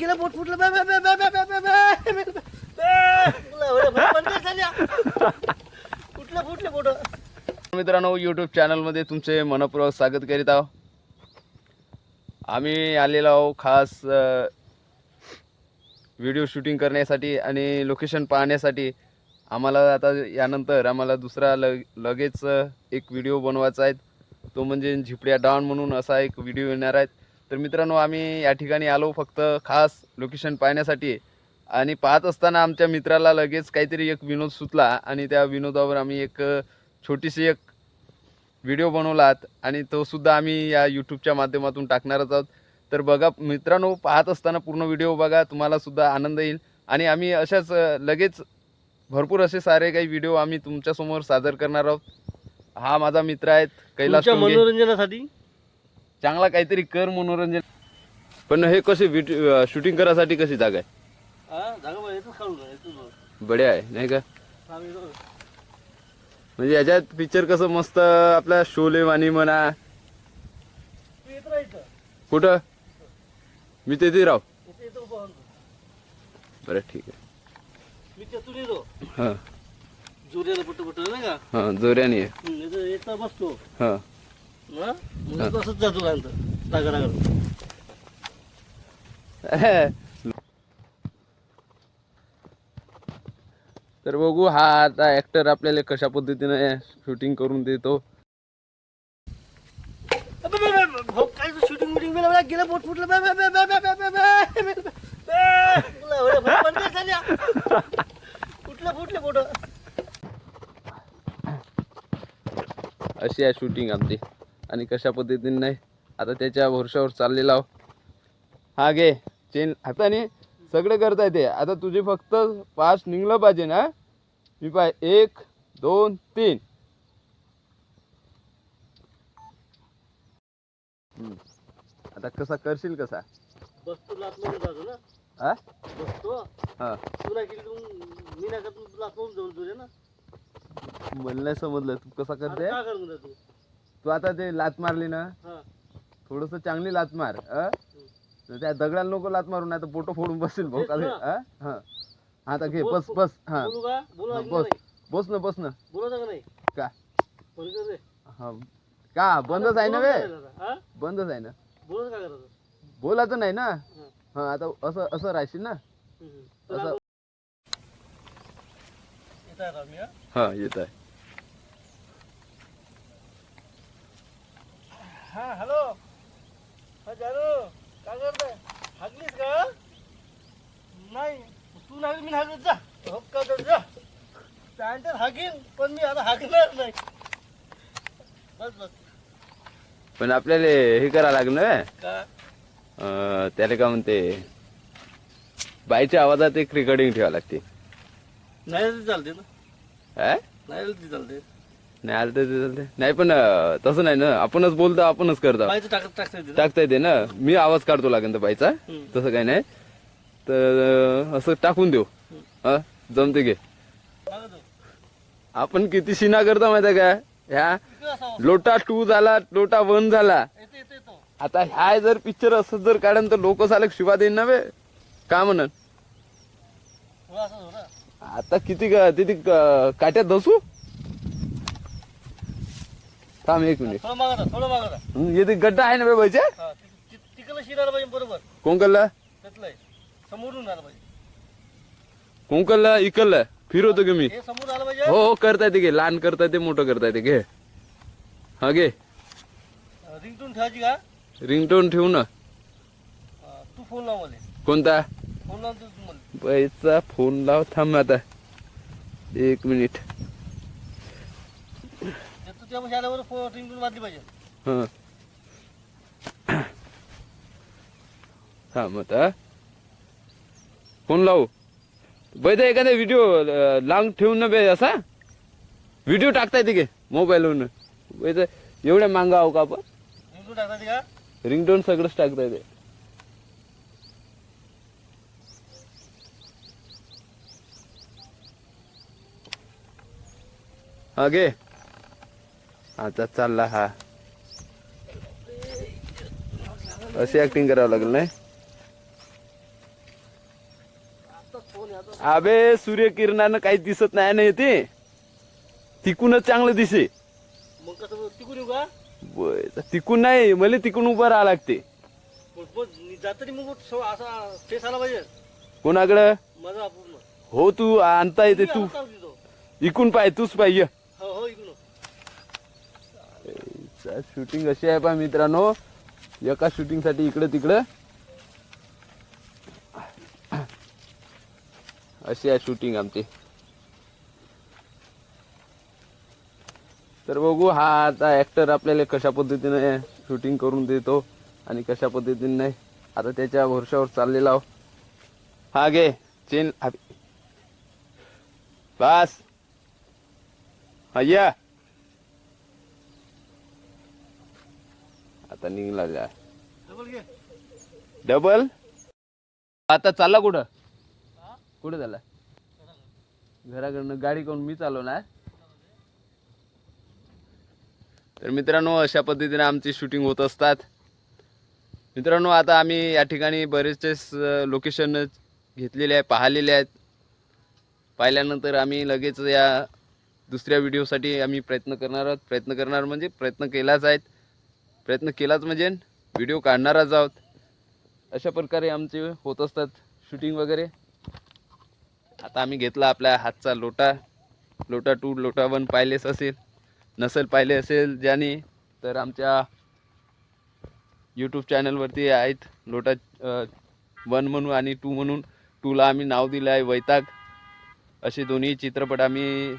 गेलं पोट फुटलं बे, बे, बे, बे, बे, बे, बे, बे? फुटलं फुटलं मित्रांनो यूट्यूब चॅनलमध्ये तुमचे मनपूर्वक स्वागत करीत आहो आम्ही आलेलो आहो खास व्हिडिओ शूटिंग करण्यासाठी आणि लोकेशन पाहण्यासाठी आम्हाला आता यानंतर आम्हाला दुसरा लग लगेच एक व्हिडिओ बनवायचा आहे तो म्हणजे झिपड्या डॉन म्हणून असा एक व्हिडिओ येणार आहे तर मित्रांनो आम्ही या ठिकाणी आलो फक्त खास लोकेशन पाहण्यासाठी. आणि पाहत असताना आमच्या मित्राला लगेच काहीतरी एक विनोद सुचला आणि त्या विनोदावर आम्ही एक छोटीशी एक व्हिडिओ बनवलात आणि तो सुद्धा आम्ही या यूट्यूबच्या माध्यमातून टाकणारच आहोत. तर बघा मित्रांनो पाहत असताना पूर्ण व्हिडिओ बघा तुम्हाला सुद्धा आनंद येईल. आणि आम्ही अशाच लगेच भरपूर असे सारे काही व्हिडिओ आम्ही तुमच्यासमोर सादर करणार आहोत. हा माझा मित्र आहेत कैलास. मनोरंजनासाठी? चांगला काहीतरी कर मनोरंजन. पण हे कसे शूटिंग करायसाठी कशी जागा आहे? बडे आहे नाही का? म्हणजे याच्यात पिक्चर कसं मस्त आपला शोले वाणी म्हणा कुठं? मी तेथे राव बरं ठीक आहे. मी हां. जोऱ्याला नाही का? जोऱ्याने बसतो. हा. मग जातो तर बघू हा आता ऍक्टर आपल्याला कशा पद्धतीने शूटिंग करून देतो काय शूटिंग गेलं फुटलं. तुला एवढं भर झाल्या? अशी आहे शूटिंग आमची आणि कशा पद्धतीने नाही. आता त्याच्या भरोशावर चाललेला आहो. हा घे चेन हाताने सगळं करता येते आता तुझे फक्त पाच निघलं पाहिजे ना? मी पाय एक दोन तीन. आता कसा करशील कसा? बसतो लावून जातो ना हा बसतो. हा. तू नाही केली तू मी नाही करत तू लात लावून जाऊन तुझे ना? मला नाही समजलं. तू कसा करते? काय तू तू आता ते लात मारली ना हा. थोडस चांगली लात मार अ? तर त्या दगडाला नको लात मारून नाही तर पोटो फोडून बसेल भाऊ तेच का ना. हा. हा आता घे बस. बस हा. बोलू का? बोलू हा, का बस. नाही. बस ना बस ना. बोलायचं का नाही? का? फोन कर रे हा. का? बंदच आहे ना बे हा? बंदच आहे ना. बोलायचं काय करायचं? बोलायचं नाही ना? हा. हा आता असं असं राहशील ना? हम्म. असं- येत मी हा? हा येत आहे हा हॅलो. हा जानू काय करताय? हागलीस का? नाही तू नाही मी हागत जा. हो का तर जा. पॅन्टर हागीन पण मी आता हागणार नाही. बस बस. पण आपल्याला हे करा लागलं. का? अं, त्याला काय म्हणते? बाईच्या आवाजात एक रेकॉर्डिंग ठेवा लागते. नाही चालते ना. हा? नाही चालते नाही आलं तर ते चालते नाही पण अं, तसं नाही ना. आपणच बोलतो आपणच करतो. टाकत टाकता येते ना? टाकता येते ना. मी आवाज काढतो लागेल तर बाईचा. तसं काही नाही. तर अं, असं टाकून देऊ. हा? जमते घे. आपण किती शिना करतो माहिती आहे का? ह्या इकडं असावं. लोटा टू झाला लोटा वन झाला. येतो येतो येतो आता ह्या जर पिक्चर असं जर काढन तर लोक साले शिवा देईन ना बे. का म्हणन? हो हो ना आता किती किती काट्यात धसू? थांब एक मिनिट. थोडं मागता थोडं मागता हं, येते गड्डा आहे ना बे बाईचे हा ति- ति- तिकडलं शिरायला पाहिजे बरोबर. कोंकलला त्यातलं आहे. समोरून आलं पाहिजे. कोंकलला इकलला फिरवतो की मी हे समोर आलं पाहिजे. हो हो करता येते घे. लहान करता येते मोठं करता येते घे. हा घे. रिंगटून ठेवायची का? रिंगटोन ठेवू ना. हा, तू फोन लाव मला. कोणता? फोन लाव तू मला. बाईचा फोन लाव. थांब आता. एक मिनिट. ते तू आल्यावर फोन रिंगटून वाजली पाहिजे. हा. थांब आता फोन लावू. बैदा एखादा व्हिडिओ लांब ठेवून ना बे असा. व्हिडिओ टाकता येते की मोबाईलवरून बैदा एवढ्या मांगा आहो का आपण? रिंगटून टाकायची का? रिंगटोन सगळंच टाकता येते हा घे. आता चालला हा. अशी ऍक्टिंग करावं लागेल नाही? अबे सूर्यकिरणानं काही दिसत नाही ना ते. तिकूनच चांगलं दिसे. तिकून नाही मला तिकून उभं राहा लागते. कोणाकडं? हो तू आणता येते तू. इकून पाय तूच पाहिजे हो हो इकडून शूटिंग अशी आहे पा मित्रांनो. एका शूटिंगसाठी इकडे तिकडं. अशी आहे शूटिंग आमची. तर बघू हा आता ऍक्टर आपल्याला कशा पद्धतीने शूटिंग करून देतो आणि कशा पद्धतीने नाही आता त्याच्या भरोशावर चाललेला हो हा गे चेन बस. हा या. आता निघला जा. डबल आता चालला कुठं? कुठं चालला घराकडनं गाडी करून मी चालवणार. तर मित्रांनो अशा पद्धतीने आमची शूटिंग होत असतात. मित्रांनो आता आम्ही या ठिकाणी बरेचसे लोकेशन घेतलेले आहे पाहिलेले आहेत. पाहिल्यानंतर आम्ही लगेच या दुसऱ्या व्हिडिओसाठी आम्ही प्रयत्न करणार आहोत. प्रयत्न करणार म्हणजे प्रयत्न केलाच आहेत. प्रयत्न केलाच म्हणजे व्हिडिओ काढणारच आहोत. अशा प्रकारे आमचे होत असतात शूटिंग वगैरे. आता आम्ही घेतला आपल्या हातचा लोटा. लोटा टू लोटा वन पाहिलेच असेल. नसेल पाहिले असेल ज्याने तर आमच्या यूट्यूब चॅनलवरती आहेत लोटा वन म्हणून आणि टू म्हणून. टूला आम्ही नाव दिलं आहे वैताग. असे दोन्ही चित्रपट आम्ही